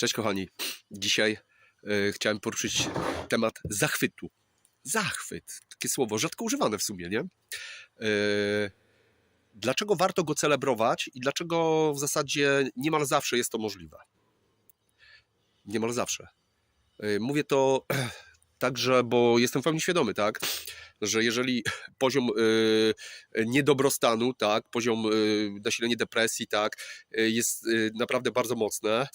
Cześć kochani. Dzisiaj e, chciałem poruszyć temat zachwytu. Zachwyt. Takie słowo rzadko używane w sumie, nie? E, dlaczego warto go celebrować i dlaczego w zasadzie niemal zawsze jest to możliwe? Niemal zawsze. E, mówię to także, bo jestem w pełni świadomy, tak? Że jeżeli poziom e, niedobrostanu, tak, poziom nasilenia depresji, tak, e, jest e, naprawdę bardzo mocne,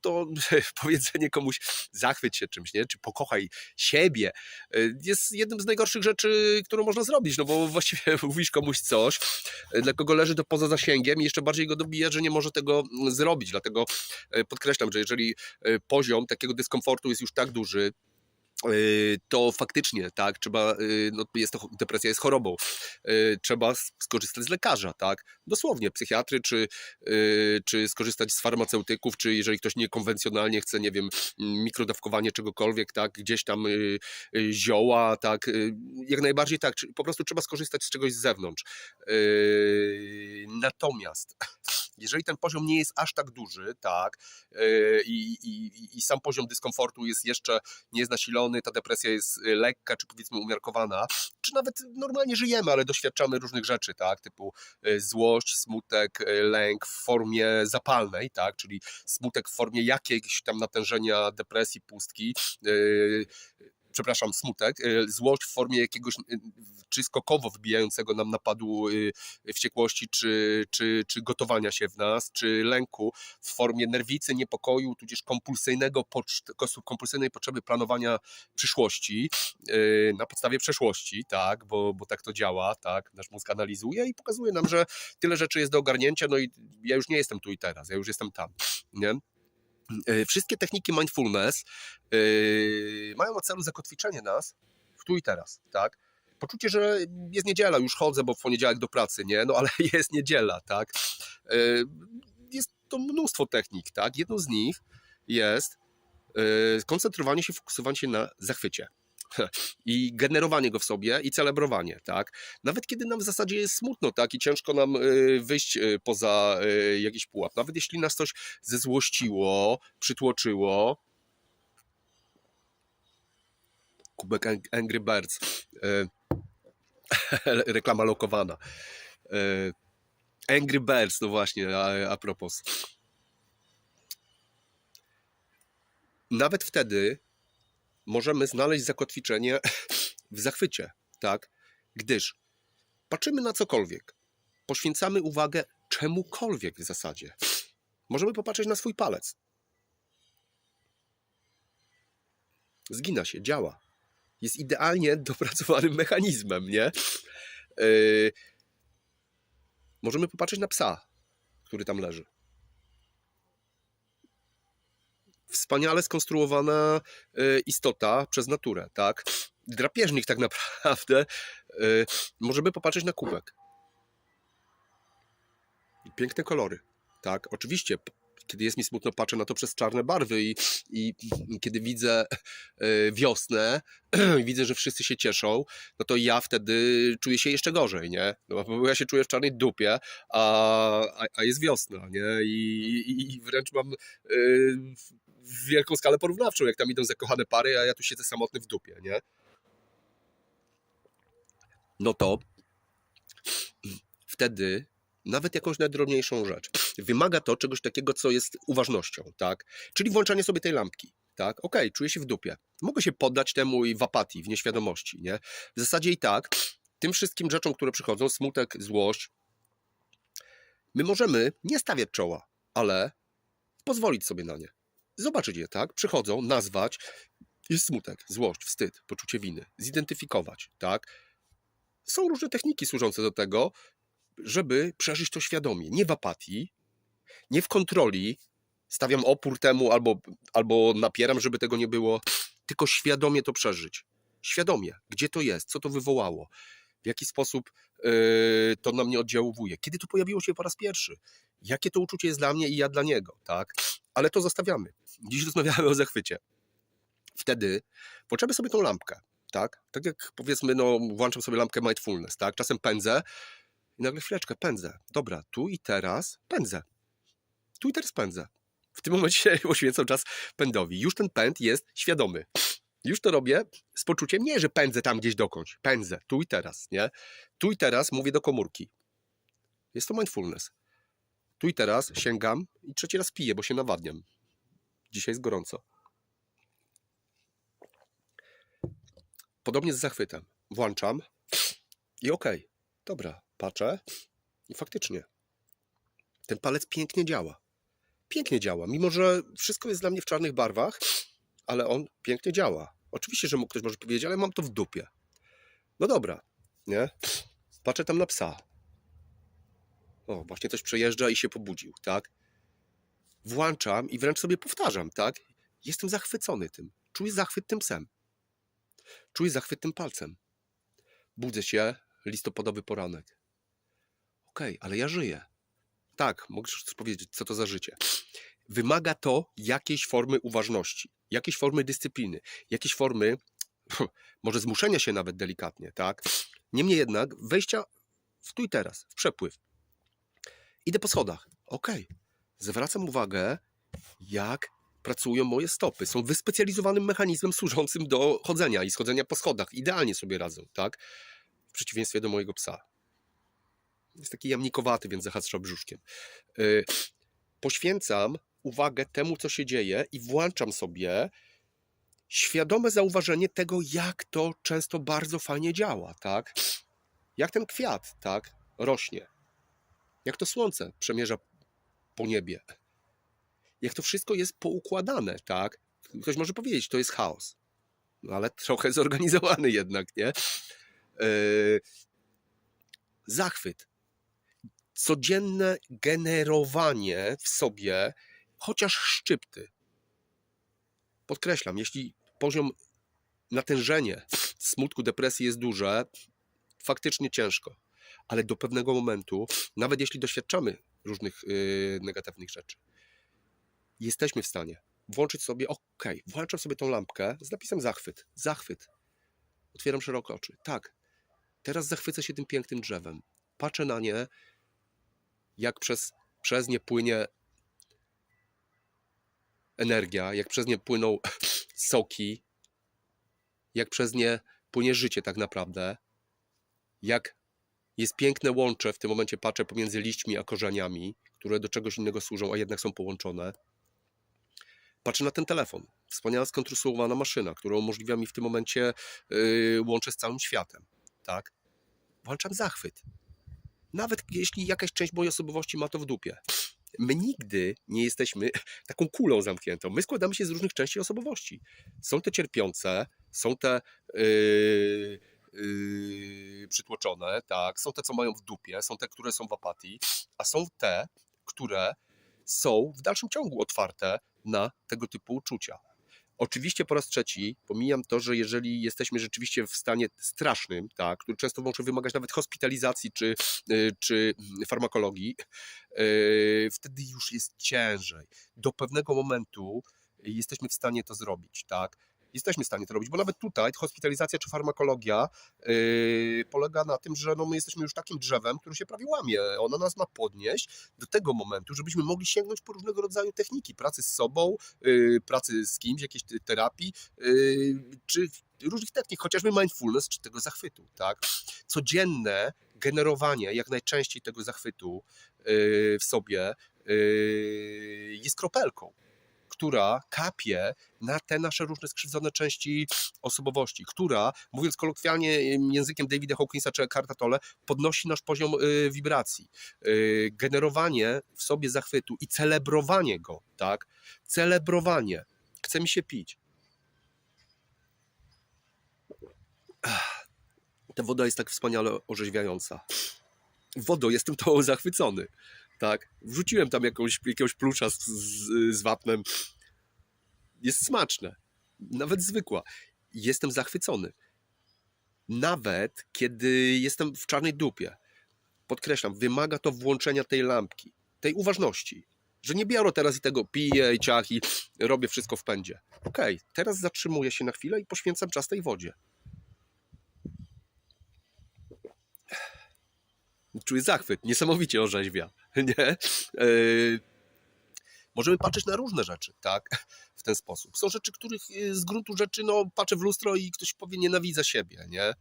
to powiedzenie komuś zachwyć się czymś, nie? czy pokochaj siebie, e, jest jednym z najgorszych rzeczy, którą można zrobić, no bo właściwie mówisz komuś coś, e, dla kogo leży to poza zasięgiem i jeszcze bardziej go dobija, że nie może tego mm, zrobić, dlatego e, podkreślam, że jeżeli poziom takiego dyskomfortu jest już tak duży, to faktycznie, tak, trzeba, y, no jest to, depresja jest chorobą, y, trzeba skorzystać z lekarza, tak, dosłownie, psychiatry, czy, y, czy skorzystać z farmaceutyków, czy jeżeli ktoś niekonwencjonalnie chce, nie wiem, mikrodawkowanie czegokolwiek, tak, gdzieś tam y, y, zioła, tak, y, jak najbardziej tak, po prostu trzeba skorzystać z czegoś z zewnątrz. Y, Natomiast, jeżeli ten poziom nie jest aż tak duży, tak, y, i, i, i- sam poziom dyskomfortu jest jeszcze nie jest nasilony, ta depresja jest y, lekka, czy powiedzmy umiarkowana, czy nawet normalnie żyjemy, ale doświadczamy różnych rzeczy, tak, typu y, złość, smutek, lęk w formie zapalnej, tak, czyli smutek w formie jakiegoś tam natężenia depresji, pustki, przepraszam, smutek, y, złość w formie jakiegoś y, czy skokowo wbijającego nam napadu y, wściekłości, czy, czy, czy gotowania się w nas, czy lęku w formie nerwicy, niepokoju, tudzież kompulsyjnego, kompulsyjnej potrzeby planowania przyszłości na podstawie przeszłości, tak, bo, bo tak to działa, tak, nasz mózg analizuje i pokazuje nam, że tyle rzeczy jest do ogarnięcia, no i ja już nie jestem tu i teraz, ja już jestem tam, nie? Yy, Wszystkie techniki mindfulness yy, mają na celu zakotwiczenie nas w tu i teraz, tak? Poczucie, że jest niedziela, już chodzę, bo w poniedziałek do pracy, nie? No ale jest niedziela, tak? Yy, Jest to mnóstwo technik, tak? Jedną z nich jest koncentrowanie się, fokusowanie się na zachwycie. I generowanie go w sobie i celebrowanie, tak? Nawet kiedy nam w zasadzie jest smutno, tak? I ciężko nam yy, wyjść yy, poza yy, jakiś pułap. Nawet jeśli nas coś zezłościło, przytłoczyło. Kubek Ang- Angry Birds. Reklama lokowana. Angry Birds, no właśnie, a, a propos. Nawet wtedy możemy znaleźć zakotwiczenie w zachwycie, tak? Gdyż patrzymy na cokolwiek, poświęcamy uwagę czemukolwiek w zasadzie. Możemy popatrzeć na swój palec. Zgina się, działa. Jest idealnie dopracowanym mechanizmem, nie? Yy, możemy popatrzeć na psa, który tam leży. Wspaniale skonstruowana y, istota przez naturę, tak? Drapieżnik tak naprawdę. Y, możemy popatrzeć na kubek. Piękne kolory, tak? Oczywiście, kiedy jest mi smutno, patrzę na to przez czarne barwy i, i, kiedy widzę y, wiosnę, widzę, że wszyscy się cieszą, no to ja wtedy czuję się jeszcze gorzej, nie? No, bo ja się czuję w czarnej dupie, a, a, a jest wiosna, nie? I, i, i wręcz mam y, wielką skalę porównawczą, jak tam idą zakochane pary, a ja tu siedzę samotny w dupie, nie? No to wtedy nawet jakąś najdrobniejszą rzecz. Wymaga to czegoś takiego, co jest uważnością, tak? Czyli włączanie sobie tej lampki, tak? Okej, czuję się w dupie. Mogę się poddać temu i w apatii, w nieświadomości, nie? W zasadzie i tak, tym wszystkim rzeczom, które przychodzą, smutek, złość, my możemy nie stawiać czoła, ale pozwolić sobie na nie. Zobaczyć je, tak? Przychodzą, nazwać, jest smutek, złość, wstyd, poczucie winy, zidentyfikować, tak? Są różne techniki służące do tego, żeby przeżyć to świadomie, nie w apatii, nie w kontroli, stawiam opór temu albo, albo napieram, żeby tego nie było, tylko świadomie to przeżyć. Świadomie, gdzie to jest, co to wywołało, w jaki sposób yy, to na mnie oddziałuje, kiedy to pojawiło się po raz pierwszy, jakie to uczucie jest dla mnie i ja dla niego, tak? Ale to zostawiamy. Dziś rozmawiamy o zachwycie. Wtedy włączamy sobie tą lampkę, tak? Tak jak powiedzmy, no włączam sobie lampkę mindfulness, tak? Czasem pędzę i nagle chwileczkę pędzę. Dobra, tu i teraz pędzę. Tu i teraz pędzę. W tym momencie poświęcam czas pędowi. Już ten pęd jest świadomy. Już to robię z poczuciem nie, że pędzę tam gdzieś dokądś. Pędzę, tu i teraz, nie? Tu i teraz mówię do komórki. Jest to mindfulness. Tu i teraz sięgam i trzeci raz piję, bo się nawadniam. Dzisiaj jest gorąco. Podobnie z zachwytem. Włączam i okej, dobra, patrzę i faktycznie ten palec pięknie działa. Pięknie działa, mimo że wszystko jest dla mnie w czarnych barwach, ale on pięknie działa. Oczywiście, że mu ktoś może powiedzieć, ale mam to w dupie. No dobra, nie? Patrzę tam na psa. O, właśnie coś przejeżdża i się pobudził, tak? Włączam i wręcz sobie powtarzam, tak? Jestem zachwycony tym. Czuję zachwyt tym psem. Czuję zachwyt tym palcem. Budzę się, listopadowy poranek. Okej, ale ja żyję. Tak, możesz powiedzieć, co to za życie. Wymaga to jakiejś formy uważności, jakiejś formy dyscypliny, jakiejś formy, może zmuszenia się nawet delikatnie, tak? Niemniej jednak wejścia w tu i teraz, w przepływ. Idę po schodach. Okej. Zwracam uwagę, jak pracują moje stopy. Są wyspecjalizowanym mechanizmem służącym do chodzenia i schodzenia po schodach. Idealnie sobie radzą, tak? W przeciwieństwie do mojego psa. Jest taki jamnikowaty, więc zahacza brzuszkiem. Yy, poświęcam uwagę temu, co się dzieje i włączam sobie świadome zauważenie tego, jak to często bardzo fajnie działa, tak? Jak ten kwiat, tak? Rośnie. Jak to słońce przemierza po niebie. Jak to wszystko jest poukładane, tak? Ktoś może powiedzieć, to jest chaos. No ale trochę zorganizowany jednak, nie? Yy, zachwyt. Codzienne generowanie w sobie chociaż szczypty. Podkreślam, jeśli poziom natężenie smutku, depresji jest duże, faktycznie ciężko. Ale do pewnego momentu, nawet jeśli doświadczamy różnych yy, negatywnych rzeczy, jesteśmy w stanie włączyć sobie, ok, włączam sobie tą lampkę z napisem zachwyt, zachwyt. Otwieram szeroko oczy. Tak, teraz zachwycę się tym pięknym drzewem. Patrzę na nie, jak przez, przez nie płynie energia, jak przez nie płyną soki, jak przez nie płynie życie tak naprawdę, jak jest piękne łącze, w tym momencie patrzę pomiędzy liśćmi a korzeniami, które do czegoś innego służą, a jednak są połączone. Patrzę na ten telefon. Wspaniała skonstruowana maszyna, która umożliwia mi w tym momencie yy, łącze z całym światem. Tak? Włączam zachwyt. Nawet jeśli jakaś część mojej osobowości ma to w dupie. My nigdy nie jesteśmy taką kulą zamkniętą. My składamy się z różnych części osobowości. Są te cierpiące, są te yy, yy, przytłoczone, tak, są te, co mają w dupie, są te, które są w apatii, a są te, które są w dalszym ciągu otwarte na tego typu uczucia. Oczywiście po raz trzeci pomijam to, że jeżeli jesteśmy rzeczywiście w stanie strasznym, tak, który często może wymagać nawet hospitalizacji czy, yy, czy farmakologii, yy, wtedy już jest ciężej. Do pewnego momentu jesteśmy w stanie to zrobić, tak. Jesteśmy w stanie to robić, bo nawet tutaj hospitalizacja czy farmakologia yy, polega na tym, że no my jesteśmy już takim drzewem, który się prawie łamie. Ona nas ma podnieść do tego momentu, żebyśmy mogli sięgnąć po różnego rodzaju techniki pracy z sobą, yy, pracy z kimś, jakiejś te- terapii, yy, czy różnych technik, chociażby mindfulness, czy tego zachwytu. Tak? Codzienne generowanie jak najczęściej tego zachwytu yy, w sobie yy, jest kropelką która kapie na te nasze różne skrzywdzone części osobowości, która, mówiąc kolokwialnie em, językiem Davida Hawkinsa czy Eckharta Tolle, podnosi nasz poziom y, wibracji. Y, generowanie w sobie zachwytu i celebrowanie go, tak? Celebrowanie. Chce mi się pić. Ta woda jest tak wspaniale orzeźwiająca. Wodą jestem tą zachwycony. Tak, wrzuciłem tam jakąś, jakiegoś plusza z, z, z wapnem. Jest smaczne. Nawet zwykła. Jestem zachwycony. Nawet kiedy jestem w czarnej dupie. Podkreślam, wymaga to włączenia tej lampki, tej uważności. Że nie biorę teraz i tego piję i ciach i robię wszystko w pędzie. Okej, teraz zatrzymuję się na chwilę i poświęcam czas tej wodzie. Czuję zachwyt, niesamowicie orzeźwia, nie? Yy, Możemy patrzeć na różne rzeczy, tak? W ten sposób. Są rzeczy, których y, z gruntu rzeczy, no, patrzę w lustro i ktoś powie, nienawidzę siebie, nie?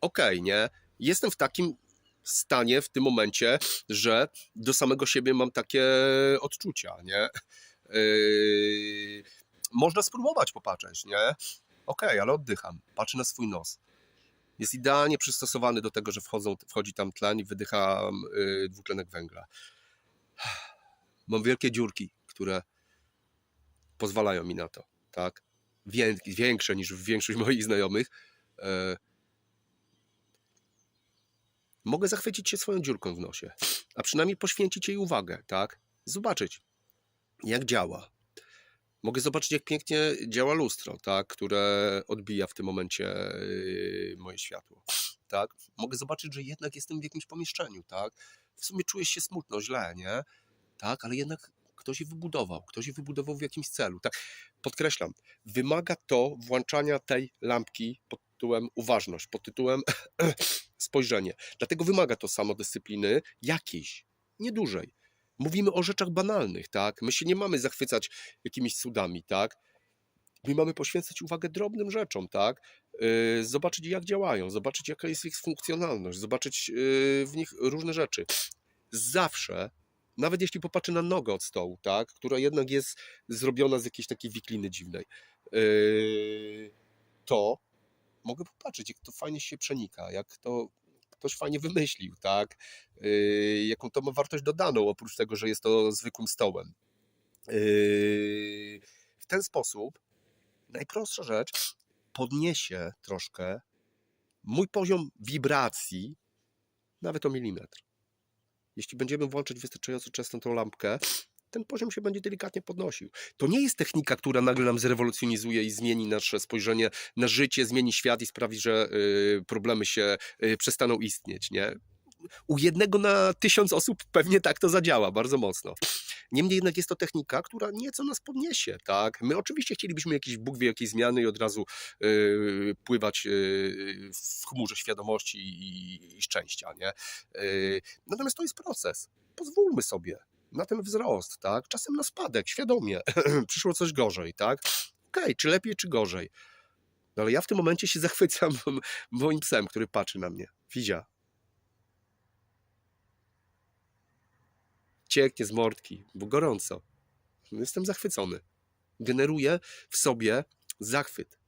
Okej, nie? Jestem w takim stanie w tym momencie, że do samego siebie mam takie odczucia, nie? Yy, można spróbować popatrzeć, nie? Okej, ale oddycham, patrzę na swój nos. Jest idealnie przystosowany do tego, że wchodzą, wchodzi tam tlen i wydycham yy, dwutlenek węgla. Mam wielkie dziurki, które pozwalają mi na to, tak? Wię, większe niż większość moich znajomych. Yy, mogę zachwycić się swoją dziurką w nosie, a przynajmniej poświęcić jej uwagę, tak? Zobaczyć, jak działa. Mogę zobaczyć, jak pięknie działa lustro, tak? które odbija w tym momencie yy, moje światło. Tak? Mogę zobaczyć, że jednak jestem w jakimś pomieszczeniu. Tak? W sumie czuję się smutno, źle, nie? Tak, ale jednak ktoś je wybudował, ktoś je wybudował w jakimś celu. Tak? Podkreślam, wymaga to włączania tej lampki pod tytułem uważność, pod tytułem spojrzenie. Dlatego wymaga to samodyscypliny jakiejś, niedużej. Mówimy o rzeczach banalnych, tak? My się nie mamy zachwycać jakimiś cudami, tak? My mamy poświęcać uwagę drobnym rzeczom, tak? Yy, zobaczyć jak działają, zobaczyć jaka jest ich funkcjonalność, zobaczyć yy, w nich różne rzeczy. Zawsze, nawet jeśli popatrzę na nogę od stołu, tak? Która jednak jest zrobiona z jakiejś takiej wikliny dziwnej, yy, to mogę popatrzeć, jak to fajnie się przenika, jak to ktoś fajnie wymyślił, tak? Yy, jaką to ma wartość dodaną, oprócz tego, że jest to zwykłym stołem. Yy, w ten sposób najprostsza rzecz podniesie troszkę mój poziom wibracji nawet o milimetr. Jeśli będziemy włączać wystarczająco często tą lampkę, ten poziom się będzie delikatnie podnosił. To nie jest technika, która nagle nam zrewolucjonizuje i zmieni nasze spojrzenie na życie, zmieni świat i sprawi, że y, problemy się y, przestaną istnieć. Nie? U jednego na tysiąc osób pewnie tak to zadziała bardzo mocno. Niemniej jednak jest to technika, która nieco nas podniesie, tak? My oczywiście chcielibyśmy jakiś Bóg wie jakiej zmiany i od razu y, pływać w chmurze świadomości i, i szczęścia, nie? Natomiast to jest proces. Pozwólmy sobie na ten wzrost, tak? Czasem na spadek, świadomie. Przyszło coś gorzej, tak? Okej, okay, czy lepiej, czy gorzej. No ale ja w tym momencie się zachwycam moim psem, który patrzy na mnie. Fizia. Cieknie z mordki, bo gorąco. Jestem zachwycony. Generuję w sobie zachwyt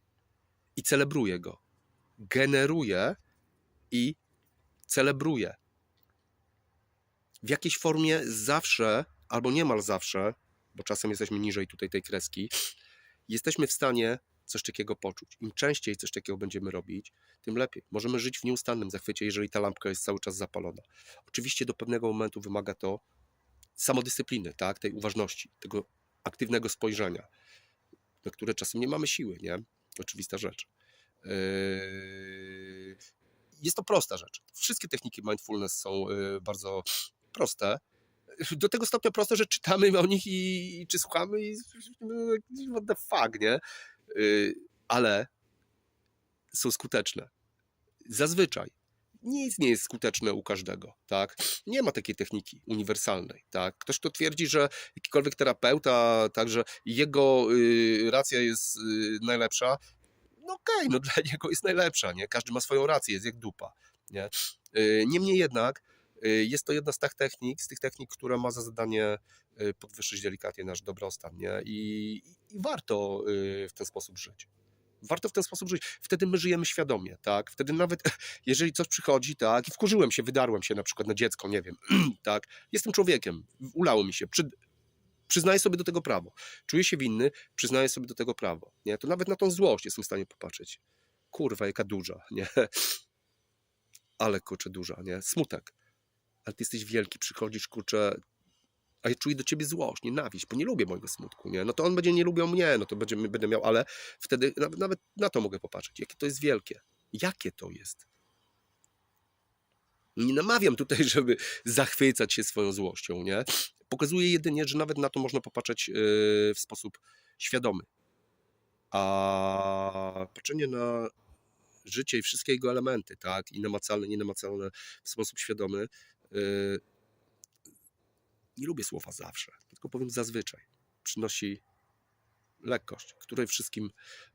i celebruję go. Generuję i celebruję w jakiejś formie zawsze, albo niemal zawsze, bo czasem jesteśmy niżej tutaj tej kreski, jesteśmy w stanie coś takiego poczuć. Im częściej coś takiego będziemy robić, tym lepiej. Możemy żyć w nieustannym zachwycie, jeżeli ta lampka jest cały czas zapalona. Oczywiście do pewnego momentu wymaga to samodyscypliny, tak? tej uważności, tego aktywnego spojrzenia, na które czasem nie mamy siły, nie? Oczywista rzecz. Yy, jest to prosta rzecz. Wszystkie techniki mindfulness są yy, bardzo proste. Do tego stopnia proste, że czytamy o nich i, i czy słuchamy i what the fuck, nie? Yy, ale są skuteczne. Zazwyczaj. Nic nie jest skuteczne u każdego, tak? Nie ma takiej techniki uniwersalnej, tak? Ktoś, kto twierdzi, że jakikolwiek terapeuta, także jego yy, racja jest yy, najlepsza, no okej, okay, no dla niego jest najlepsza, nie? Każdy ma swoją rację, jest jak dupa, nie? Niemniej jednak, Y, jest to jedna z tych technik, z tych technik, która ma za zadanie y, podwyższyć delikatnie nasz dobrostan, nie? I, i warto y, w ten sposób żyć. Warto w ten sposób żyć. Wtedy my żyjemy świadomie, tak? Wtedy nawet jeżeli coś przychodzi, tak, i wkurzyłem się, wydarłem się na przykład na dziecko, nie wiem, tak, jestem człowiekiem, ulało mi się, przy, przyznaję sobie do tego prawo. Czuję się winny, przyznaję sobie do tego prawo, nie? To nawet na tą złość jestem w stanie popatrzeć. Kurwa, jaka duża, nie? Ale kurczę duża, nie? Smutek ale ty jesteś wielki, przychodzisz, kurczę, a ja czuję do ciebie złość, nienawiść, bo nie lubię mojego smutku, nie? No to on będzie nie lubił mnie, no to będzie, będę miał, ale wtedy nawet, na to mogę popatrzeć, jakie to jest wielkie. Jakie to jest? Nie namawiam tutaj, żeby zachwycać się swoją złością, nie? Pokazuję jedynie, że nawet na to można popatrzeć yy, w sposób świadomy. A patrzenie na życie i wszystkie jego elementy, tak, i namacalne, nienamacalne w sposób świadomy, Nie lubię słowa zawsze, tylko powiem zazwyczaj. Przynosi lekkość, której wszystkim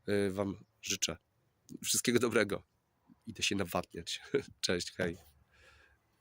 y, Wam życzę. Wszystkiego dobrego. Idę się nawadniać. Cześć, hej.